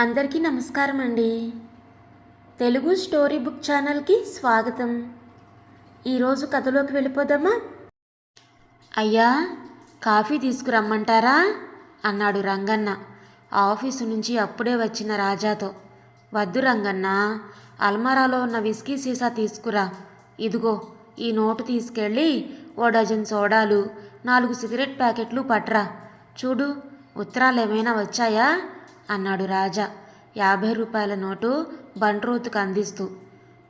అందరికీ నమస్కారం అండి. తెలుగు స్టోరీ బుక్ ఛానల్కి స్వాగతం. ఈరోజు కథలోకి వెళ్ళిపోదామా? అయ్యా కాఫీ తీసుకురమ్మంటారా? అన్నాడు రంగన్న. ఆఫీసు నుంచి అప్పుడే వచ్చిన రాజాతో. వద్దు రంగన్న అల్మారాలో ఉన్న విస్కీ సీసా తీసుకురా. ఇదిగో ఈ నోటు తీసుకెళ్ళి ఓ డజన్ సోడాలు నాలుగు సిగరెట్ ప్యాకెట్లు పట్రా. చూడు ఉత్తరాలు ఏమైనా వచ్చాయా? అన్నాడు రాజా. యాభై రూపాయల నోటు బంట్రోతుకు అందిస్తూ.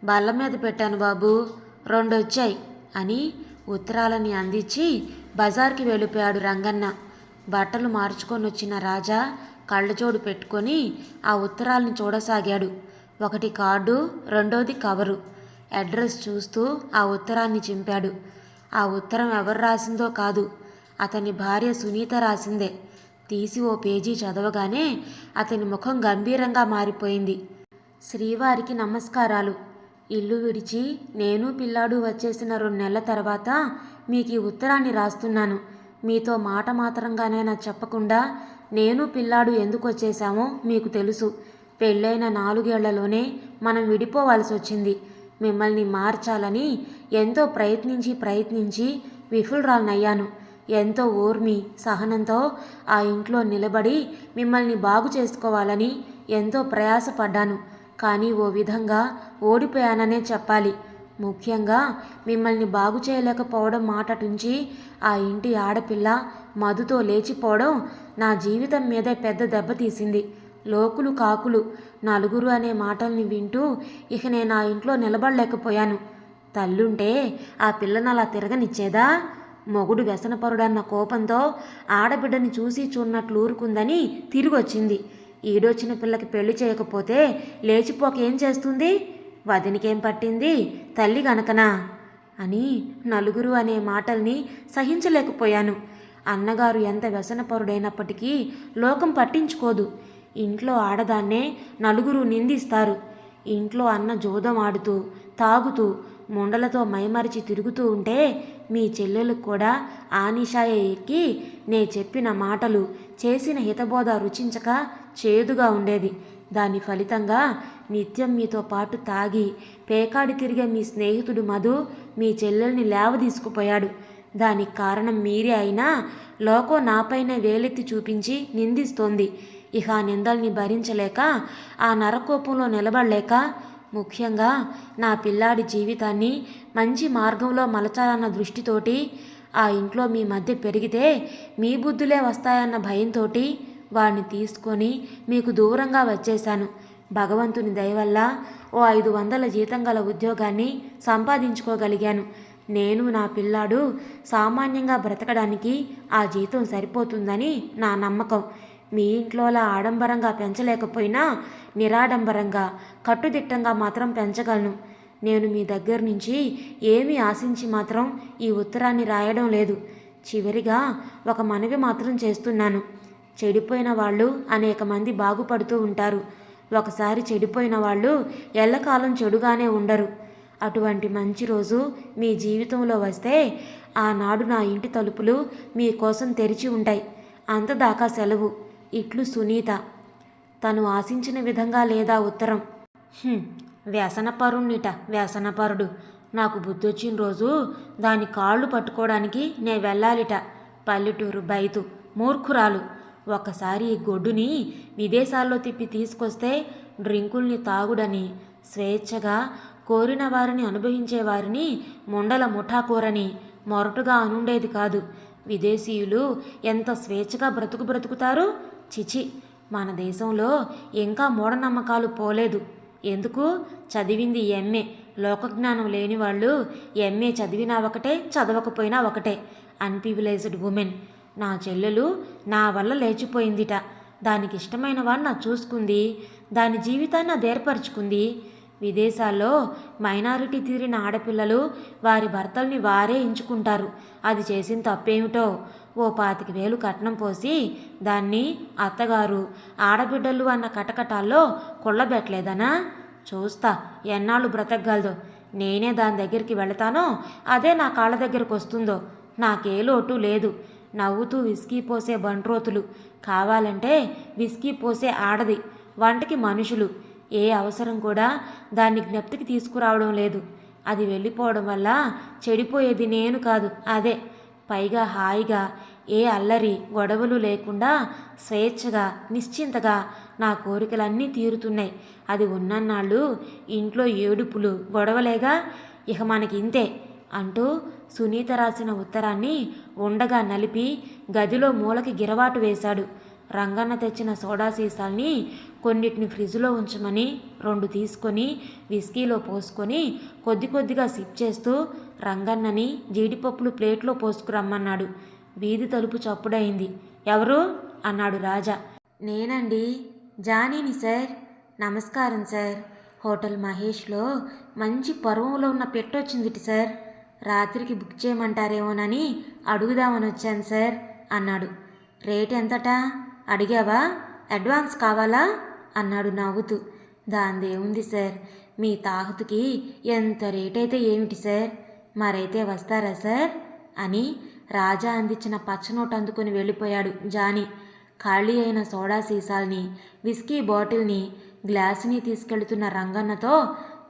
బల్ల మీద పెట్టాను బాబు రెండు వచ్చాయి అని ఉత్తరాలని అందించి బజార్కి వెళ్ళిపోయాడు రంగన్న. బట్టలు మార్చుకొని వచ్చిన రాజా కళ్ళజోడు పెట్టుకొని ఆ ఉత్తరాలను చూడసాగాడు. ఒకటి కార్డు రెండోది కవరు. అడ్రస్ చూస్తూ ఆ ఉత్తరాన్ని చింపాడు. ఆ ఉత్తరం ఎవరు రాసిందో కాదు. అతని భార్య సునీత రాసిందే. తీసి ఓ పేజీ చదవగానే అతని ముఖం గంభీరంగా మారిపోయింది. శ్రీవారికి నమస్కారాలు. ఇల్లు విడిచి నేను పిల్లాడు వచ్చేసిన రెండు నెలల తర్వాత మీకు ఈ ఉత్తరాన్ని రాస్తున్నాను. మీతో మాట మాత్రంగానైనా చెప్పకుండా నేను పిల్లాడు ఎందుకు వచ్చేసామో మీకు తెలుసు. పెళ్ళైన నాలుగేళ్ళలోనే మనం విడిపోవాల్సి వచ్చింది. మిమ్మల్ని మార్చాలని ఎంతో ప్రయత్నించి ప్రయత్నించి విఫులరాలనయ్యాను. ఎంతో ఓర్మి సహనంతో ఆ ఇంట్లో నిలబడి మిమ్మల్ని బాగు చేసుకోవాలని ఎంతో ప్రయాసపడ్డాను. కానీ ఓ విధంగా ఓడిపోయాననే చెప్పాలి. ముఖ్యంగా మిమ్మల్ని బాగు చేయలేకపోవడం మాటటుంచి ఆ ఇంటి ఆడపిల్ల మధుతో లేచిపోవడం నా జీవితం మీదే పెద్ద దెబ్బతీసింది లోకులు కాకులు. నలుగురు అనే మాటల్ని వింటూ ఇక నేను ఆ ఇంట్లో నిలబడలేకపోయాను. తల్లుంటే ఆ పిల్లనలా అలా తిరగనిచ్చేదా? మొగుడు వ్యసనపరుడన్న కోపంతో ఆడబిడ్డని చూసి చూన్నట్లు ఊరుకుందని తిరిగొచ్చింది. ఈడొచ్చిన పిల్లకి పెళ్ళి చేయకపోతే లేచిపోక ఏం చేస్తుంది? వదినికేం పట్టింది? తల్లి గనకనా? అని నలుగురు అనే మాటల్ని సహించలేకపోయాను. అన్నగారు ఎంత వ్యసనపరుడైనప్పటికీ లోకం పట్టించుకోదు. ఇంట్లో ఆడదాన్నే నలుగురు నిందిస్తారు. ఇంట్లో అన్న జోదం ఆడుతూ తాగుతూ ముండలతో మైమరిచి తిరుగుతూ ఉంటే మీ చెల్లెలకు కూడా ఆనిషాయ ఎక్కి నే చెప్పిన మాటలు చేసిన హితబోధ రుచించక చేదుగా ఉండేది. దాని ఫలితంగా నిత్యం మీతో పాటు తాగి పేకాడి తిరిగే మీ స్నేహితుడు మధు మీ చెల్లెల్ని లేవదీసుకుపోయాడు. దానికి కారణం మీరే అయినా లోకో నాపైన వేలెత్తి చూపించి నిందిస్తోంది. ఇక ఆ నిందల్ని భరించలేక ఆ నరకోపంలో నిలబడలేక ముఖ్యంగా నా పిల్లాడి జీవితాన్ని మంచి మార్గంలో మలచాలన్న దృష్టితోటి ఆ ఇంట్లో మీ మధ్య పెరిగితే మీ బుద్ధులే వస్తాయన్న భయంతో వాడిని తీసుకొని మీకు దూరంగా వచ్చేశాను. భగవంతుని దయవల్ల ఓ ఐదు వందల జీతం గల ఉద్యోగాన్ని సంపాదించుకోగలిగాను. నేను నా పిల్లాడు సామాన్యంగా బ్రతకడానికి ఆ జీతం సరిపోతుందని నా నమ్మకం. మీ ఇంట్లోలా ఆడంబరంగా పెంచలేకపోయినా నిరాడంబరంగా కట్టుదిట్టంగా మాత్రం పెంచగలను. నేను మీ దగ్గర నుంచి ఏమీ ఆశించి మాత్రం ఈ ఉత్తరాన్ని రాయడం లేదు. చివరిగా ఒక మనవి మాత్రం చేస్తున్నాను. చెడిపోయిన వాళ్ళు అనేక మంది బాగుపడుతూ ఉంటారు. ఒకసారి చెడిపోయిన వాళ్ళు ఎల్లకాలం చెడుగానే ఉండరు. అటువంటి మంచి రోజు మీ జీవితంలో వస్తే ఆనాడు నా ఇంటి తలుపులు మీకోసం తెరిచి ఉంటాయి. అంతదాకా సెలవు. ఇట్లు సునీత. తను ఆశించిన విధంగా లేదా ఉత్తరం? వ్యసనపరుణ్ణిట వ్యసనపరుడు. నాకు బుద్ధొచ్చిన రోజు దాని కాళ్ళు పట్టుకోవడానికి నే వెళ్ళాలిట. పల్లెటూరు బయతు మూర్ఖురాలు. ఒకసారి ఈ గొడ్డుని విదేశాల్లో తిప్పి తీసుకొస్తే డ్రింకుల్ని తాగుడని స్వేచ్ఛగా కోరిన వారిని అనుభవించేవారిని ముండల ముఠాకూరని మొరటుగా అనుండేది కాదు. విదేశీయులు ఎంత స్వేచ్ఛగా బ్రతుకు బ్రతుకుతారు? చిచి మన దేశంలో ఇంకా మూఢనమ్మకాలు పోలేదు. ఎందుకు? చదివింది ఎంఏ లోకజ్ఞానం లేని వాళ్ళు ఎంఏ చదివినా ఒకటే చదవకపోయినా ఒకటే అన్పివిలైజ్డ్ ఉమెన్. నా చెల్లెలు నా వల్ల లేచిపోయిందిట. దానికి ఇష్టమైన వాడు నా చూసుకుంది దాని జీవితాన్ని అది విదేశాల్లో మైనారిటీ తీరిన ఆడపిల్లలు వారి భర్తల్ని వారే ఎంచుకుంటారు. అది చేసిన తప్పేమిటో ఓ పాతిక వేలు కట్నం పోసి దాన్ని అత్తగారు ఆడబిడ్డలు అన్న కటకటాల్లో కుళ్ళబెట్టలేదనా? చూస్తా ఎన్నాళ్ళు బ్రతకగలదో. నేనే దాని దగ్గరికి వెళతానో అదే నా కాళ్ళ దగ్గరకు వస్తుందో. నాకే లోటు లేదు. నవ్వుతూ విస్కీ పోసే బంట్రోతులు కావాలంటే విస్కీ పోసే ఆడది వంటకి మనుషులు. ఏ అవసరం కూడా దాన్ని జ్ఞప్తికి తీసుకురావడం లేదు. అది వెళ్ళిపోవడం వల్ల చెడిపోయేది నేను కాదు అదే. పైగా హాయిగా ఏ అల్లరి గొడవలు లేకుండా స్వేచ్ఛగా నిశ్చింతగా నా కోరికలన్నీ తీరుతున్నాయి. అది ఉన్నన్నాళ్ళు ఇంట్లో ఏడుపులు గొడవలేగా ఇక మనకి ఇంతే అంటూ సునీత రాసిన ఉత్తరాన్ని ఉండగా నలిపి గదిలో మూలకి గిరవాటు వేశాడు. రంగన్న తెచ్చిన సోడా సీసాల్ని కొన్నిటిని ఫ్రిడ్జ్లో ఉంచమని రెండు తీసుకొని విస్కీలో పోసుకొని కొద్ది కొద్దిగా సిప్ చేస్తూ రంగన్నని జీడిపప్పులు ప్లేట్లో పోసుకురమ్మన్నాడు. వీధి తలుపు చప్పుడైంది ఎవరు? అన్నాడు రాజా. నేనండి. జానీని సార్. నమస్కారం సార్. హోటల్ మహేష్లో మంచి పర్వంలో ఉన్న పెట్టొచ్చిందిటి సార్. రాత్రికి బుక్ చేయమంటారేమోనని అడుగుదామని వచ్చాను సార్ అన్నాడు. రేట్ ఎంతటా? అడిగావా? అడ్వాన్స్ కావాలా? అన్నాడు నవ్వుతూ. దాందేముంది సార్? మీ తాహతుకి ఎంత రేట్ అయితే ఏమిటి సార్? మరైతే వస్తారా సార్? అని రాజా అందించిన పచ్చనోట్ అందుకుని వెళ్ళిపోయాడు జానీ. ఖాళీ అయిన సోడా సీసాల్ని విస్కీ బాటిల్ని గ్లాసుని తీసుకెళ్తున్న రంగన్నతో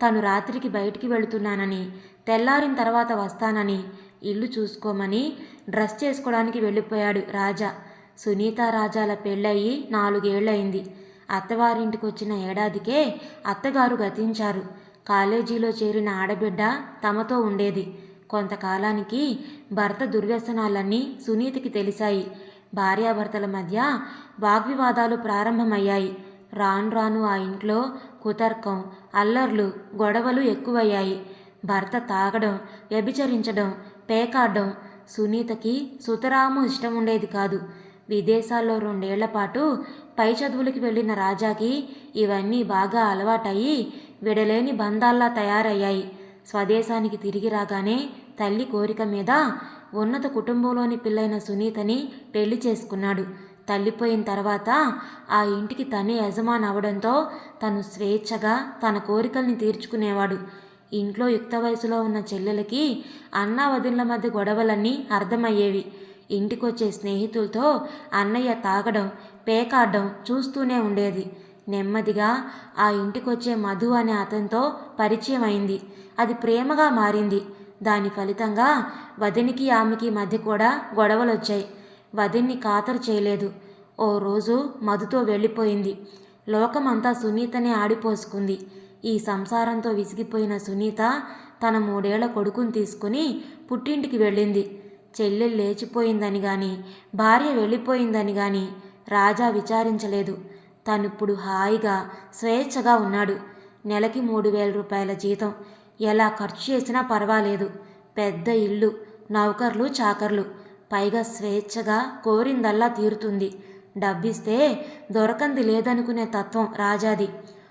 తను రాత్రికి బయటికి వెళుతున్నానని తెల్లారిన తర్వాత వస్తానని ఇల్లు చూసుకోమని డ్రెస్ చేసుకోవడానికి వెళ్ళిపోయాడు రాజా. సునీత రాజాల పెళ్ళయి నాలుగేళ్ళయింది అత్తవారింటికి వచ్చిన ఏడాదికే అత్తగారు గతించారు. కాలేజీలో చేరిన ఆడబిడ్డ తమతో ఉండేది. కొంతకాలానికి భర్త దుర్వ్యసనాలన్నీ సునీతికి తెలిసాయి భార్యాభర్తల మధ్య వాగ్వివాదాలు ప్రారంభమయ్యాయి. రాను రాను ఆ ఇంట్లో కుతర్కం అల్లర్లు గొడవలు ఎక్కువయ్యాయి. భర్త తాగడం వ్యభిచరించడం పేకాడడం సునీతకి సుతరాము ఇష్టం ఉండేది కాదు. విదేశాల్లో రెండేళ్ళ పాటు పై చదువులకి వెళ్ళిన రాజాకి ఇవన్నీ బాగా అలవాటయ్యి విడలేని బంధాల్లా తయారయ్యాయి. స్వదేశానికి తిరిగి రాగానే తల్లి కోరిక మీద ఉన్నత కుటుంబంలోని పిల్లైన సునీతని పెళ్ళి చేసుకున్నాడు. తల్లిపోయిన తర్వాత ఆ ఇంటికి తనే యజమాని అవడంతో తను స్వేచ్ఛగా తన కోరికల్ని తీర్చుకునేవాడు. ఇంట్లో యుక్త వయసులో ఉన్న చెల్లెలకి అన్నావదిన్ల మధ్య గొడవలన్నీ అర్థమయ్యేవి. ఇంటికొచ్చే స్నేహితులతో అన్నయ్య తాగడం పేకాడడం చూస్తూనే ఉండేది. నెమ్మదిగా ఆ ఇంటికొచ్చే మధు అనే అతనితో పరిచయం అయింది అది ప్రేమగా మారింది. దాని ఫలితంగా వదినికి ఆమెకి మధ్య కూడా గొడవలు వచ్చాయి వదిన్ని ఖాతరు చేయలేదు. ఓ రోజు మధుతో వెళ్ళిపోయింది. లోకమంతా సునీతనే ఆడిపోసుకుంది. ఈ సంసారంతో విసిగిపోయిన సునీత తన మూడేళ్ళ కొడుకుని తీసుకుని పుట్టింటికి వెళ్ళింది. చెల్లెలు లేచిపోయిందని గాని భార్య వెళ్ళిపోయిందని గాని రాజా విచారించలేదు. తనిప్పుడు హాయిగా స్వేచ్ఛగా ఉన్నాడు. నెలకి మూడు వేల రూపాయల జీతం. ఎలా ఖర్చు చేసినా పర్వాలేదు. పెద్ద ఇల్లు నౌకర్లు చాకర్లు. పైగా స్వేచ్ఛగా కోరిందల్లా తీరుతుంది. డబ్బిస్తే దొరకంది లేదనుకునే తత్వం రాజాది.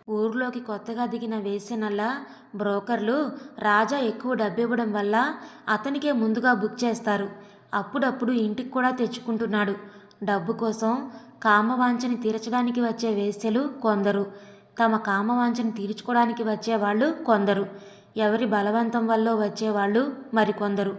ఊర్లోకి కొత్తగా దిగిన వేసినల్లా బ్రోకర్లు రాజా ఎక్కువ డబ్బివ్వడం వల్ల అతనికే ముందుగా బుక్ చేస్తారు. అప్పుడప్పుడు ఇంటికి కూడా తెచ్చుకుంటున్నాడు. డబ్బు కోసం కామవాంఛని తీర్చడానికి వచ్చే వేశ్యలు కొందరు. తమ కామవాంఛని తీర్చుకోవడానికి వచ్చేవాళ్ళు కొందరు. ఎవరి బలవంతం వల్ల వచ్చేవాళ్ళు మరికొందరు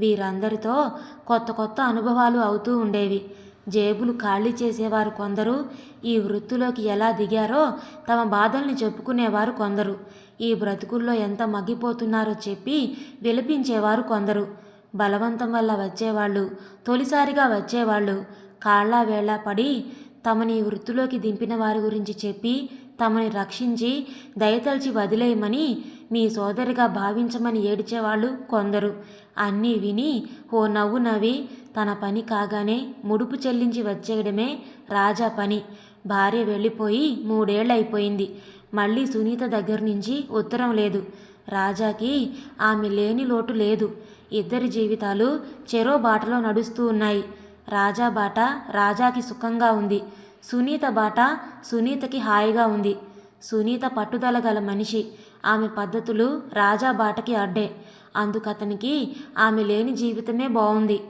వీరందరితో కొత్త కొత్త అనుభవాలు అవుతూ ఉండేవి. జేబులు ఖాళీ చేసేవారు కొందరు. ఈ వృత్తిలోకి ఎలా దిగారో తమ బాధల్ని చెప్పుకునేవారు కొందరు. ఈ బ్రతుకుల్లో ఎంత మగ్గిపోతున్నారో చెప్పి విలపించేవారు కొందరు. బలవంతం వల్ల వచ్చేవాళ్ళు తొలిసారిగా వచ్చేవాళ్ళు కాళ్ళ వేళ పడి తమని వృత్తిలోకి దింపిన వారి గురించి చెప్పి తమని రక్షించి దయతల్చి వదిలేయమని మీ సోదరిగా భావించమని ఏడిచేవాళ్ళు కొందరు. అన్నీ విని ఓ నవ్వు నవ్వి తన పని కాగానే ముడుపు చెల్లించి వచ్చేయడమే రాజా పని. భార్య వెళ్ళిపోయి మూడేళ్ళయిపోయింది మళ్ళీ సునీత దగ్గర నుంచి ఉత్తరం లేదు. రాజాకి ఆమె లేని లోటు లేదు. ఇద్దరి జీవితాలు చెరో బాటలో నడుస్తూ ఉన్నాయి. రాజా బాట రాజాకి సుఖంగా ఉంది. సునీత బాట సునీతకి హాయిగా ఉంది. సునీత పట్టుదల గల మనిషి. ఆమె పద్ధతులు రాజా బాటకి అడ్డే. అందుకతనికి ఆమె లేని జీవితమే బాగుంది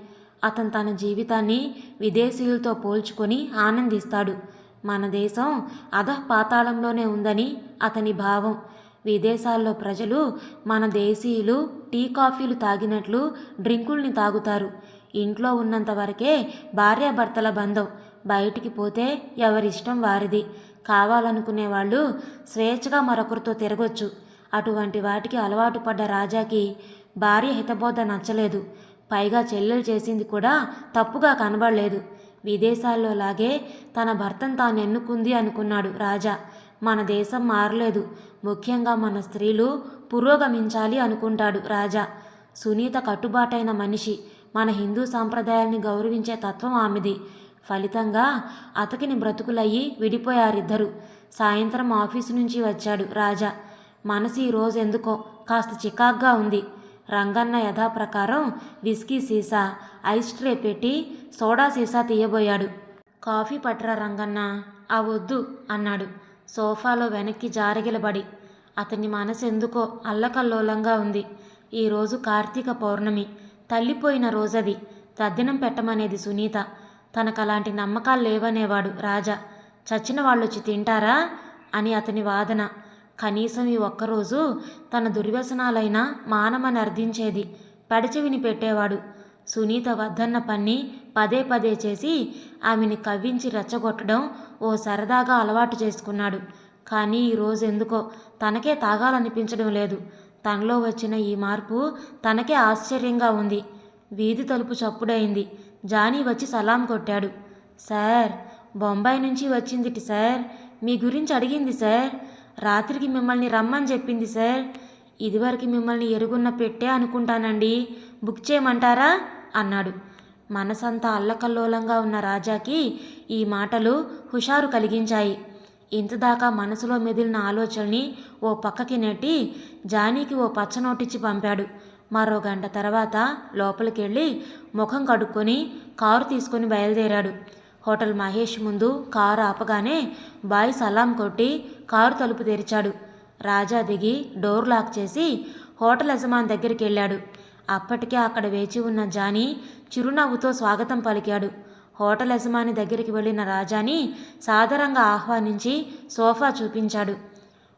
అతను తన జీవితాన్ని విదేశీయులతో పోల్చుకొని ఆనందిస్తాడు. మన దేశం అధః పాతాళంలోనే ఉందని అతని భావం. విదేశాల్లో ప్రజలు మన దేశీయులు టీ కాఫీలు తాగినట్లు డ్రింకుల్ని తాగుతారు. ఇంట్లో ఉన్నంత వరకే భార్యాభర్తల బంధం. బయటికి పోతే ఎవరిష్టం వారిది. కావాలనుకునే వాళ్ళు స్వేచ్ఛగా మరొకరితో తిరగొచ్చు. అటువంటి వాటికి అలవాటు పడ్డ రాజాకి భార్య హితబోధ నచ్చలేదు. పైగా చెల్లెలు చేసింది కూడా తప్పుగా కనబడలేదు. విదేశాల్లో లాగే తన భర్తను తాను ఎన్నుకుంది అనుకున్నాడు రాజా. మన దేశం మారలేదు. ముఖ్యంగా మన స్త్రీలు పురోగమించాలి అనుకుంటాడు రాజా. సునీత కట్టుబాటైన మనిషి. మన హిందూ సాంప్రదాయాల్ని గౌరవించే తత్వం ఆమెది. ఫలితంగా అతకిని బ్రతుకులయ్యి విడిపోయారిద్దరు. సాయంత్రం ఆఫీసు నుంచి వచ్చాడు రాజా. మనసు ఈ రోజు ఎందుకో కాస్త చికాగ్గా ఉంది. రంగన్న యథాప్రకారం విస్కీ సీసా ఐస్ ట్రే పెట్టి సోడా సీసా తీయబోయాడు. కాఫీ పట్టరా రంగన్న. ఆ వద్దు అన్నాడు. సోఫాలో వెనక్కి జారగిలబడి. అతని మనసు ఎందుకో అల్లకల్లోలంగా ఉంది. ఈరోజు కార్తీక పౌర్ణమి. తల్లిపోయిన రోజది. తద్దినం పెట్టమనేది సునీత. తనకలాంటి నమ్మకాలు లేవనేవాడు రాజా. చచ్చిన వాళ్ళొచ్చి తింటారా? అని అతని వాదన. కనీసం ఈ ఒక్కరోజు తన దుర్వ్యసనాలైనా మానమని అర్థించేది. పెడచెవిని పెట్టేవాడు. సునీత వద్దన్న పన్ని పదే పదే చేసి ఆమెని కవ్వించి రెచ్చగొట్టడం ఓ సరదాగా అలవాటు చేసుకున్నాడు. కానీ ఈరోజు ఎందుకో తనకే తాగాలనిపించడం లేదు. తనలో వచ్చిన ఈ మార్పు తనకే ఆశ్చర్యంగా ఉంది. వీధి తలుపు చప్పుడైంది. జానీ వచ్చి సలాం కొట్టాడు. సార్ బొంబాయి నుంచి వచ్చిందిటి సార్. మీ గురించి అడిగింది సార్. రాత్రికి మిమ్మల్ని రమ్మని చెప్పింది సార్. ఇదివరకు మిమ్మల్ని ఎరుగున్న పెట్టే అనుకుంటానండి. బుక్ చేయమంటారా? అన్నాడు. మనసంతా అల్లకల్లోలంగా ఉన్న రాజాకి ఈ మాటలు హుషారు కలిగించాయి. ఇంతదాకా మనసులో మెదిలిన ఆలోచనని ఓ పక్కకి నెట్టి జానీకి ఓ పచ్చ నోటిచ్చి పంపాడు. మరో గంట తర్వాత లోపలికెళ్ళి ముఖం కడుక్కొని కారు తీసుకొని బయలుదేరాడు. హోటల్ మహేష్ ముందు కారు ఆపగానే బాయ్ సలాం కొట్టి కారు తలుపు తెరిచాడు. రాజా దిగి డోర్ లాక్ చేసి హోటల్ యజమాని దగ్గరికి వెళ్ళాడు. అప్పటికే అక్కడ వేచి ఉన్న జానీ చిరునవ్వుతో స్వాగతం పలికాడు. హోటల్ యజమాని దగ్గరికి వెళ్ళిన రాజాని సాదరంగా ఆహ్వానించి సోఫా చూపించాడు.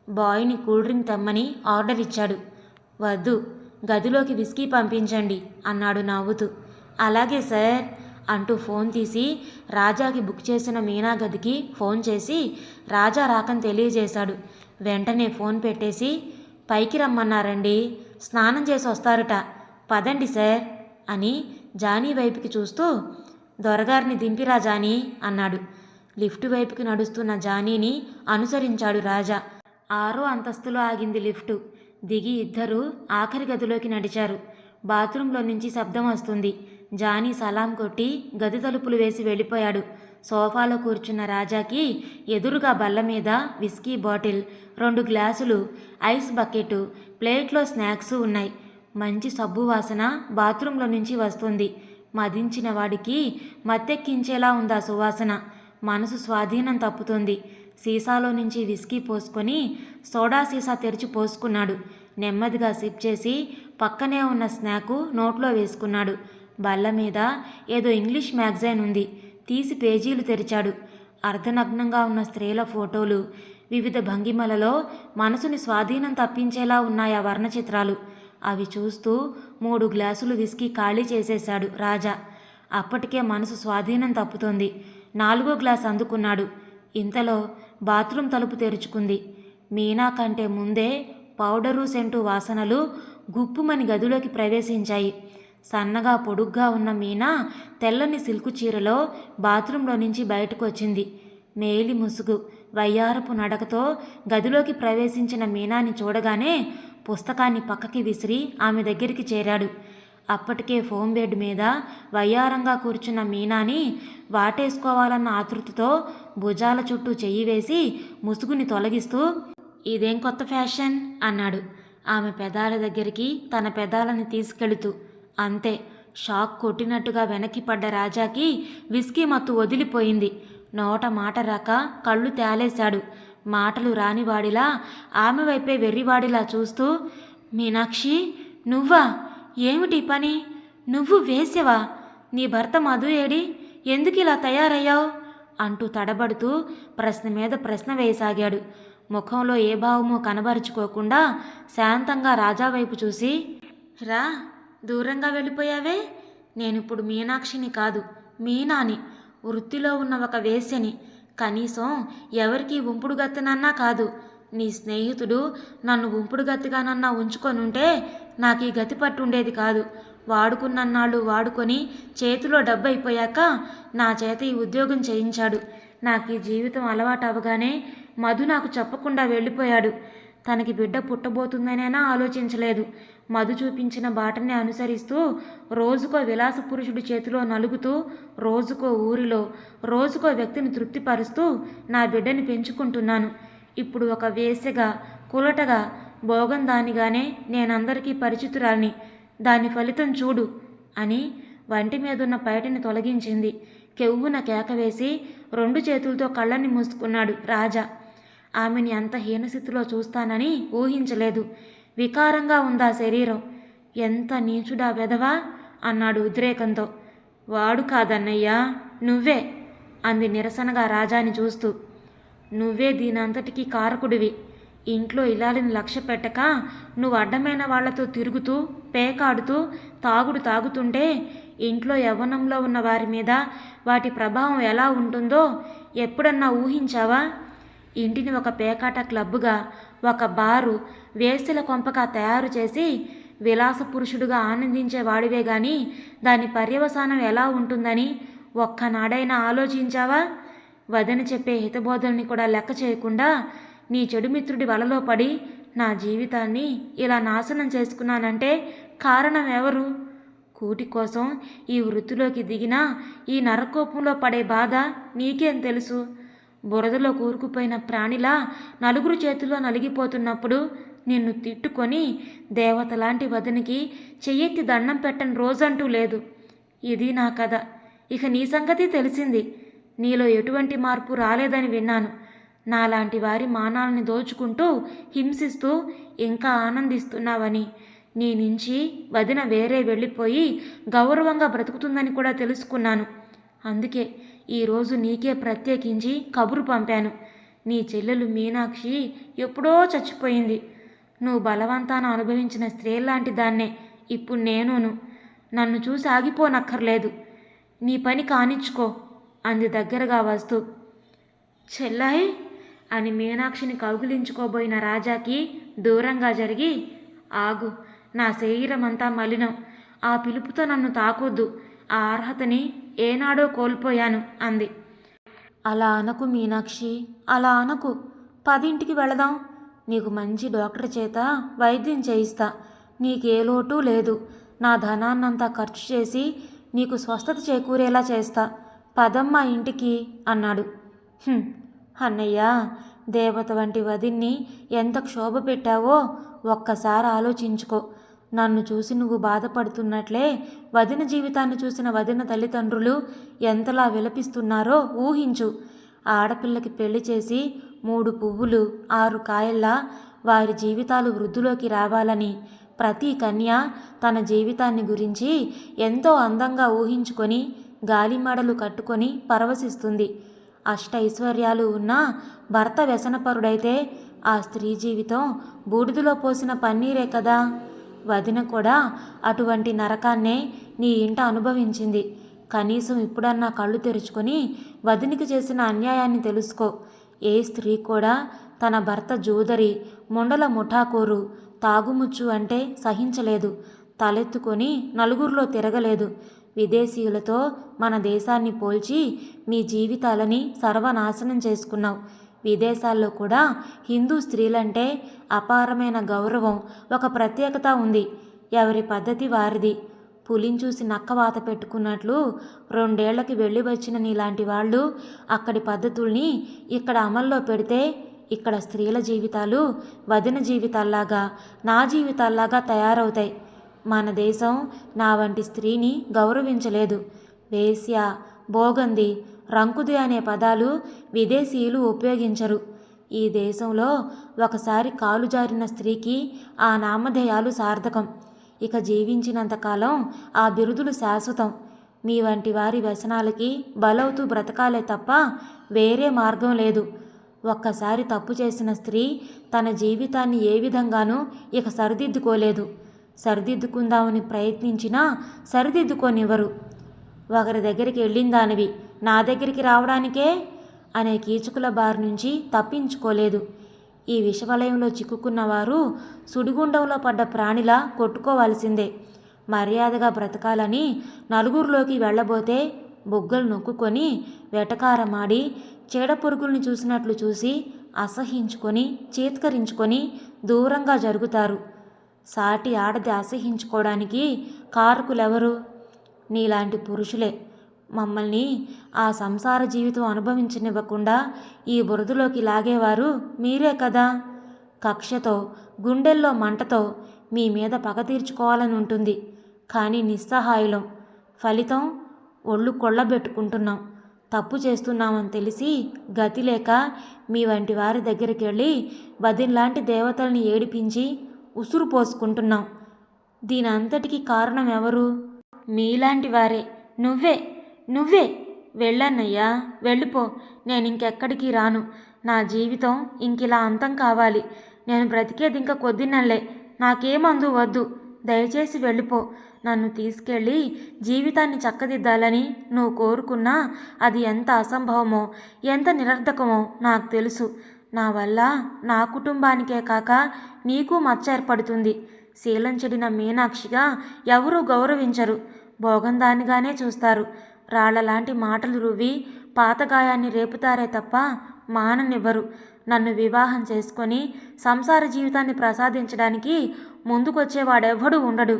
బాయ్ని కూల్ డ్రింక్ తెమ్మని ఆర్డర్ ఇచ్చాడు. వద్దు గదిలోకి విస్కీ పంపించండి అన్నాడు నవ్వుతూ. అలాగే సార్ అంటూ ఫోన్ తీసి రాజాకి బుక్ చేసిన మీనా గదికి ఫోన్ చేసి రాజా రాకని తెలియజేశాడు. వెంటనే ఫోన్ పెట్టేసి పైకి రమ్మన్నారండి స్నానం చేసి వస్తారట పదండి సార్ అని జానీ వైపుకి చూస్తూ దొరగారిని దింపిరా జానీ అన్నాడు. లిఫ్ట్ వైపుకి నడుస్తున్న జానీని అనుసరించాడు రాజా. ఆరో అంతస్తులో ఆగింది లిఫ్టు. దిగి ఇద్దరు ఆఖరి గదిలోకి నడిచారు. బాత్రూంలో నుంచి శబ్దం వస్తుంది. జానీ సలాం కొట్టి గది తలుపులు వేసి వెళ్ళిపోయాడు. సోఫాలో కూర్చున్న రాజాకి ఎదురుగా బల్ల మీద విస్కీ బాటిల్ రెండు గ్లాసులు ఐస్ బకెట్ ప్లేట్లో స్నాక్స్ ఉన్నాయి. మంచి సబ్బు వాసన బాత్రూంలో నుంచి వస్తుంది. మదించిన వాడికి మత్తెక్కించేలా ఉందా సువాసన. మనసు స్వాధీనం తప్పుతుంది. సీసాలో నుంచి విస్కీ పోసుకొని సోడా సీసా తెరిచి పోసుకున్నాడు. నెమ్మదిగా సిప్ చేసి పక్కనే ఉన్న స్నాకు నోట్లో వేసుకున్నాడు. బల్ల మీద ఏదో ఇంగ్లీష్ మ్యాగజైన్ ఉంది. తీసి పేజీలు తెరిచాడు. అర్ధనగ్నంగా ఉన్న స్త్రీల ఫోటోలు వివిధ భంగిమలలో మనసుని స్వాధీనం తప్పించేలా ఉన్నాయి ఆ వర్ణచిత్రాలు. అవి చూస్తూ మూడు గ్లాసులు విస్కీ ఖాళీ చేసేశాడు రాజా. అప్పటికే మనసు స్వాధీనం తప్పుతోంది. నాలుగో గ్లాస్ అందుకున్నాడు. ఇంతలో బాత్రూమ్ తలుపు తెరుచుకుంది. మీనా కంటే ముందే పౌడరు సెంటు వాసనలు గుప్పుమని గదిలోకి ప్రవేశించాయి. సన్నగా పొడుగ్గా ఉన్న మీనా తెల్లని సిల్కు చీరలో బాత్రూంలో నుంచి బయటకు వచ్చింది మేలి ముసుగు వయ్యారపు నడకతో గదిలోకి ప్రవేశించిన మీనాని చూడగానే పుస్తకాన్ని పక్కకి విసిరి ఆమె దగ్గరికి చేరాడు. అప్పటికే ఫోమ్ బెడ్ మీద వయ్యారంగా కూర్చున్న మీనాని వాటేసుకోవాలన్న ఆతృతతో భుజాల చుట్టూ చెయ్యి వేసి ముసుగుని తొలగిస్తూ ఇదేం కొత్త ఫ్యాషన్? అన్నాడు. ఆమె పెదాల దగ్గరికి తన పెదాలని తీసుకెళుతూ అంతే షాక్ కొట్టినట్టుగా వెనక్కి పడ్డ రాజాకి విస్కీ మత్తు వదిలిపోయింది. నోట మాట రాక కళ్ళు తేలేశాడు. మాటలు రానివాడిలా ఆమె వైపే వెర్రివాడిలా చూస్తూ మీనాక్షి నువ్వా? ఏమిటి పని? నువ్వు వేసేవా నీ భర్త మధు ఏడి ఎందుకు ఇలా తయారయ్యావు? అంటూ తడబడుతూ ప్రశ్న మీద ప్రశ్న వేయసాగాడు. ముఖంలో ఏ భావమో కనబరుచుకోకుండా శాంతంగా రాజా వైపు చూసి రా దూరంగా వెళ్ళిపోయావే? నేనిప్పుడు మీనాక్షిని కాదు మీనాని. వృత్తిలో ఉన్న ఒక వేశ్యని. కనీసం ఎవరికి ఉంపుడు గత్తెనన్నా కాదు. నీ స్నేహితుడు నన్ను ఉంపుడు గతిగానన్నా ఉంచుకొనుంటే నాకు ఈ గతి పట్టుండేది కాదు. వాడుకున్నన్నాళ్ళు వాడుకొని చేతిలో డబ్బైపోయాక నా చేత ఈ ఉద్యోగం చేయించాడు. నాకు ఈ జీవితం అలవాటు అవగానే మధు నాకు చెప్పకుండా వెళ్ళిపోయాడు. తనకి బిడ్డ పుట్టబోతుందనైనా ఆలోచించలేదు. మధు చూపించిన బాటని అనుసరిస్తూ రోజుకో విలాస పురుషుడి చేతిలో నలుగుతూ రోజుకో ఊరిలో రోజుకో వ్యక్తిని తృప్తిపరుస్తూ నా బిడ్డని పెంచుకుంటున్నాను. ఇప్పుడు ఒక వేసెగా కులటగా భోగం దానిగానే నేనందరికీ పరిచితురాల్ని. దాని ఫలితం చూడు అని వంటి మీదున్న పైటని తొలగించింది. కెవ్వున కేక వేసి రెండు చేతులతో కళ్ళని మూసుకున్నాడు రాజా. ఆమెని అంత హీనస్థితిలో చూస్తానని ఊహించలేదు. వికారంగా ఉందా శరీరం? ఎంత నీచుడా వెధవా? అన్నాడు ఉద్రేకంతో. వాడు కాదన్నయ్యా నువ్వే అంది నిరసనగా రాజాని చూస్తూ. నువ్వే దీనంతటికీ కారకుడివి. ఇంట్లో ఇలాలిని లక్ష్య పెట్టక నువ్వు అడ్డమైన వాళ్ళతో తిరుగుతూ పేకాడుతూ తాగుడు తాగుతుంటే ఇంట్లో యవ్వనంలో ఉన్న వారి మీద వాటి ప్రభావం ఎలా ఉంటుందో ఎప్పుడన్నా ఊహించావా? ఇంటిని ఒక పేకాట క్లబ్గా ఒక బారు వేస్తుల కొంపగా తయారు చేసి విలాస పురుషుడుగా ఆనందించే వాడివే గాని దాని పర్యవసానం ఎలా ఉంటుందని ఒక్కనాడైనా ఆలోచించావా? వదని చెప్పే హితబోధల్ని కూడా లెక్క చేయకుండా నీ చెడు మిత్రుడి వలలో పడి నా జీవితాన్ని ఇలా నాశనం చేసుకున్నానంటే కారణం ఎవరు? కూటి కోసం ఈ వృత్తిలోకి దిగినా ఈ నరకోపంలో పడే బాధ నీకేం తెలుసు? బురదలో కూరుకుపోయిన ప్రాణిలా నలుగురు చేతుల్లో నలిగిపోతున్నప్పుడు నిన్ను తిట్టుకొని దేవత లాంటి వదనికి చెయ్యెత్తి దండం పెట్టని రోజంటూ లేదు. ఇది నా కథ. ఇక నీ సంగతి తెలిసింది. నీలో ఎటువంటి మార్పు రాలేదని విన్నాను. నాలాంటి వారి మానాలని దోచుకుంటూ హింసిస్తూ ఇంకా ఆనందిస్తున్నావని. నీ నుంచి వదిన వేరే వెళ్ళిపోయి గౌరవంగా బ్రతుకుతుందని కూడా తెలుసుకున్నాను. అందుకే ఈరోజు నీకే ప్రత్యేకించి కబురు పంపాను. నీ చెల్లెలు మీనాక్షి ఎప్పుడో చచ్చిపోయింది. నువ్వు బలవంతాన అనుభవించిన స్త్రీలాంటి దాన్నే ఇప్పుడు నేనును. నన్ను చూసి ఆగిపోనక్కర్లేదు. నీ పని కానిచ్చుకో అంది దగ్గరగా వస్తూ. చెల్లాయి! అని మీనాక్షిని కౌగిలించుకోబోయిన రాజాకి దూరంగా జరిగి ఆగు నా శరీరం అంతా మలినం. ఆ పిలుపుతో నన్ను తాకొద్దు. ఆ అర్హతని ఏనాడో కోల్పోయాను అంది. అలా అనకు మీనాక్షి అలా అనకు. పదింటికి వెళదాం. నీకు మంచి డాక్టర్ చేత వైద్యం చేయిస్తా. నీకే లోటు లేదు. నా ధనాన్నంతా ఖర్చు చేసి నీకు స్వస్థత చేకూరేలా చేస్తా. పదమ్మ ఇంటికి అన్నాడు. అన్నయ్య దేవత వంటి వదిన్ని ఎంత క్షోభ పెట్టావో ఒక్కసారి ఆలోచించుకో. నన్ను చూసి నువ్వు బాధపడుతున్నట్లే వదిన జీవితాన్ని చూసిన వదిన తల్లిదండ్రులు ఎంతలా విలపిస్తున్నారో ఊహించు. ఆడపిల్లకి పెళ్ళి చేసి మూడు పువ్వులు ఆరు కాయల్లా వారి జీవితాలు వృద్ధిలోకి రావాలని ప్రతి కన్య తన జీవితాన్ని గురించి ఎంతో అందంగా ఊహించుకొని గాలిమడలు కట్టుకొని పరవశిస్తుంది. అష్ట ఐశ్వర్యాలు ఉన్న భర్త వ్యసనపరుడైతే ఆ స్త్రీ జీవితం బూడిదలో పోసిన పన్నీరే కదా. వదిన కూడా అటువంటి నరకాన్నే నీ ఇంట అనుభవించింది. కనీసం ఇప్పుడన్నా కళ్ళు తెరుచుకొని వదినికి చేసిన అన్యాయాన్ని తెలుసుకో. ఏ స్త్రీ కూడా తన భర్త జూదరి ముండల ముఠాకోరు తాగుముచ్చు అంటే సహించలేదు. తలెత్తుకొని నలుగురిలో తిరగలేదు. విదేశీయులతో మన దేశాన్ని పోల్చి మీ జీవితాలని సర్వనాశనం చేసుకున్నావు. విదేశాల్లో కూడా హిందూ స్త్రీలంటే అపారమైన గౌరవం ఒక ప్రత్యేకత ఉంది. ఎవరి పద్ధతి వారిది? పులిని చూసి నక్కవాత పెట్టుకున్నట్లు రెండేళ్ళకి వెళ్ళి వచ్చిన నీలాంటి వాళ్ళు అక్కడి పద్ధతుల్ని ఇక్కడ అమల్లో పెడితే ఇక్కడ స్త్రీల జీవితాలు వదిన జీవితాల్లాగా నా జీవితాల్లాగా తయారవుతాయి. మన దేశం నా వంటి స్త్రీని గౌరవించలేదు. వేశ్య బోగంది రంకుది అనే పదాలు విదేశీయులు ఉపయోగించరు. ఈ దేశంలో ఒకసారి కాలు జారిన స్త్రీకి ఆ నామధేయాలు సార్థకం. ఇక జీవించినంతకాలం ఆ బిరుదులు శాశ్వతం. మీ వంటి వారి వ్యసనాలకి బలవుతూ బ్రతకాలే తప్ప వేరే మార్గం లేదు. ఒక్కసారి తప్పు చేసిన స్త్రీ తన జీవితాన్ని ఏ విధంగానూ ఇక సరిదిద్దుకోలేదు. సరిదిద్దుకుందామని ప్రయత్నించినా సరిదిద్దుకోనివ్వరు. ఒకరి దగ్గరికి వెళ్ళిందానివి. నా దగ్గరికి రావడానికే? అనే కీచుకుల బారి నుంచి తప్పించుకోలేదు. ఈ విషవలయంలో చిక్కుకున్న వారు సుడిగుండంలో పడ్డ ప్రాణిలా కొట్టుకోవాల్సిందే. మర్యాదగా బ్రతకాలని నలుగురిలోకి వెళ్ళబోతే బొగ్గలు నొక్కుకొని వెటకారమాడి చీడపురుగుల్ని చూసినట్లు చూసి అసహించుకొని చేత్కరించుకొని దూరంగా జరుగుతారు. సాటి ఆడది అసహించుకోవడానికి కారకులెవరు? నీలాంటి పురుషులే. మమ్మల్ని ఆ సంసార జీవితం అనుభవించనివ్వకుండా ఈ బురదలోకి లాగేవారు మీరే కదా. కక్షతో గుండెల్లో మంటతో మీ మీద పగ తీర్చుకోవాలని ఉంటుంది. కానీ నిస్సహాయులం. ఫలితం ఒళ్ళు కొళ్ళబెట్టుకుంటున్నాం. తప్పు చేస్తున్నామని తెలిసి గతి లేక మీ వంటి వారి దగ్గరికి వెళ్ళి బదిన్లాంటి దేవతల్ని ఏడిపించి ఉసురు పోసుకుంటున్నాం. దీని అంతటికీ కారణం ఎవరు? మీలాంటి వారే. నువ్వే. నువ్వే. వెళ్ళన్నయ్యా వెళ్ళిపో. నేను ఇంకెక్కడికి రాను. నా జీవితం ఇంకిలా అంతం కావాలి. నేను బ్రతికేది ఇంకా కొద్ది నెలలే. నాకేమందు వద్దు. దయచేసి వెళ్ళిపో. నన్ను తీసుకెళ్ళి జీవితాన్ని చక్కదిద్దాలని నువ్వు కోరుకున్నా అది ఎంత అసంభవమో ఎంత నిరర్ధకమో నాకు తెలుసు. నా వల్ల నా కుటుంబానికే కాక నీకు మచ్చ ఏర్పడుతుంది శీలం చెడిన మీనాక్షిగా ఎవరూ గౌరవించరు. భోగందానిగానే చూస్తారు. రాళ్ళలాంటి మాటలు రువ్వి పాతగాయాన్ని రేపుతారే తప్ప మాననివ్వరు. నన్ను వివాహం చేసుకొని సంసార జీవితాన్ని ప్రసాదించడానికి ముందుకొచ్చేవాడెవ్వడూ ఉండడు.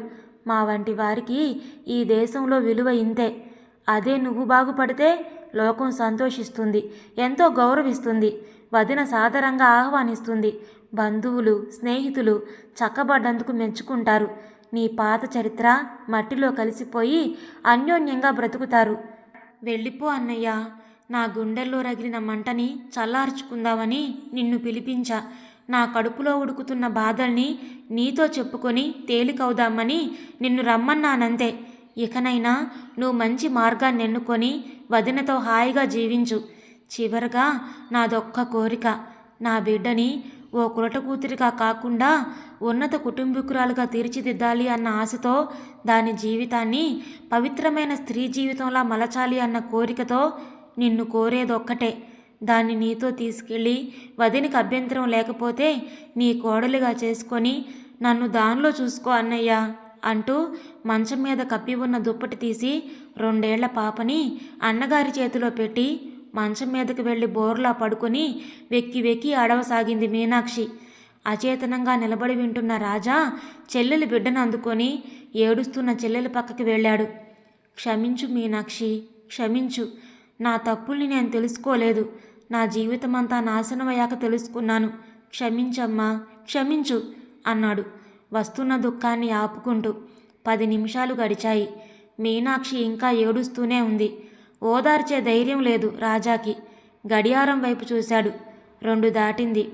మా వంటి వారికి ఈ దేశంలో విలువ ఇంతే. అదే నువ్వు బాగుపడితే లోకం సంతోషిస్తుంది ఎంతో గౌరవిస్తుంది వదిన సాదరంగా ఆహ్వానిస్తుంది. బంధువులు స్నేహితులు చక్కబడ్డందుకు మెచ్చుకుంటారు. నీ పాత చరిత్ర మట్టిలో కలిసిపోయి అన్యోన్యంగా బ్రతుకుతారు. వెళ్ళిపో అన్నయ్య. నా గుండెల్లో రగిలిన మంటని చల్లార్చుకుందామని నిన్ను పిలిపించా. నా కడుపులో ఉడుకుతున్న బాధల్ని నీతో చెప్పుకొని తేలికవుదామని నిన్ను రమ్మన్నానంతే. ఇకనైనా నువ్వు మంచి మార్గాన్ని ఎన్నుకొని వదినతో హాయిగా జీవించు. చివరగా నాదొక్క కోరిక. నా బిడ్డని ఓ కులట కూతురిగా కాకుండా ఉన్నత కుటుంబీకురాలుగా తీర్చిదిద్దాలి అన్న ఆశతో దాని జీవితాన్ని పవిత్రమైన స్త్రీ జీవితంలా మలచాలి అన్న కోరికతో నిన్ను కోరేదొక్కటే. దాన్ని నీతో తీసుకెళ్ళి వదినికి అభ్యంతరం లేకపోతే నీ కోడలిగా చేసుకొని నన్ను దానిలో చూసుకో అన్నయ్యా అంటూ మంచం మీద కప్పి ఉన్న దుప్పటి తీసి రెండేళ్ళ పాపని అన్నగారి చేతిలో పెట్టి మంచం మీదకి వెళ్ళి బోర్లా పడుకొని వెక్కి వెక్కి అడవసాగింది మీనాక్షి. అచేతనంగా నిలబడి వింటున్న రాజా చెల్లెలి బిడ్డను అందుకొని ఏడుస్తున్న చెల్లెలి పక్కకి వెళ్ళాడు. క్షమించు మీనాక్షి క్షమించు. నా తప్పుల్ని నేను తెలుసుకోలేదు. నా జీవితమంతా నాశనమయ్యాక తెలుసుకున్నాను. క్షమించమ్మా క్షమించు అన్నాడు. వస్తున్న దుఃఖాన్ని ఆపుకుంటూ పది నిమిషాలు గడిచాయి. మీనాక్షి ఇంకా ఏడుస్తూనే ఉంది. ఓదార్చే ధైర్యం లేదు రాజాకి. గడియారం వైపు చూశాడు. రెండు దాటింది.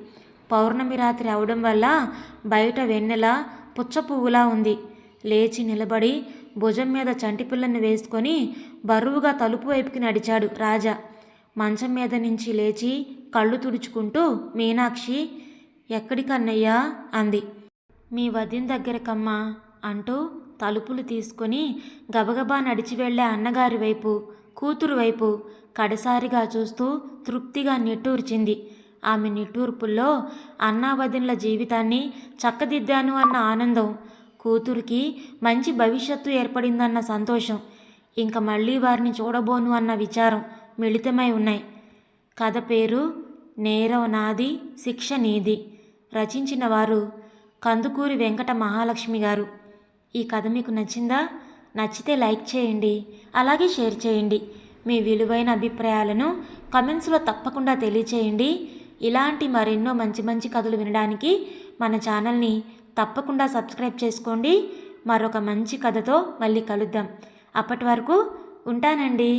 పౌర్ణమి రాత్రి అవడం వల్ల బయట వెన్నెల పుచ్చ పువ్వులా ఉంది. లేచి నిలబడి భుజం మీద చంటిపిల్లని వేసుకొని బరువుగా తలుపు వైపుకి నడిచాడు రాజా. మంచం మీద నుంచి లేచి కళ్ళు తుడుచుకుంటూ మీనాక్షి ఎక్కడికన్నయ్యా? అంది. మీ వదిన దగ్గరకమ్మా అంటూ తలుపులు తీసుకొని గబగబా నడిచి వెళ్ళే అన్నగారి వైపు కూతురు వైపు కడసారిగా చూస్తూ తృప్తిగా నిట్టూర్చింది. ఆమె నిట్టూర్పుల్లో అన్నావదినుల జీవితాన్ని చక్కదిద్దాను అన్న ఆనందం కూతురికి మంచి భవిష్యత్తు ఏర్పడిందన్న సంతోషం ఇంక మళ్ళీ వారిని చూడబోను అన్న విచారం మిళితమై ఉన్నాయి. కథ పేరు నేరం నాది శిక్ష నీది. రచించిన వారు కందుకూరి వెంకట మహాలక్ష్మి గారు. ఈ కథ మీకు నచ్చిందా? నచ్చితే లైక్ చేయండి అలాగే షేర్ చేయండి. మీ విలువైన అభిప్రాయాలను కమెంట్స్లో తప్పకుండా తెలియచేయండి. ఇలాంటి మరెన్నో మంచి మంచి కథలు వినడానికి మన ఛానల్ని తప్పకుండా సబ్స్క్రైబ్ చేసుకోండి. మరొక మంచి కథతో మళ్ళీ కలుద్దాం. అప్పటి వరకు ఉంటానండి.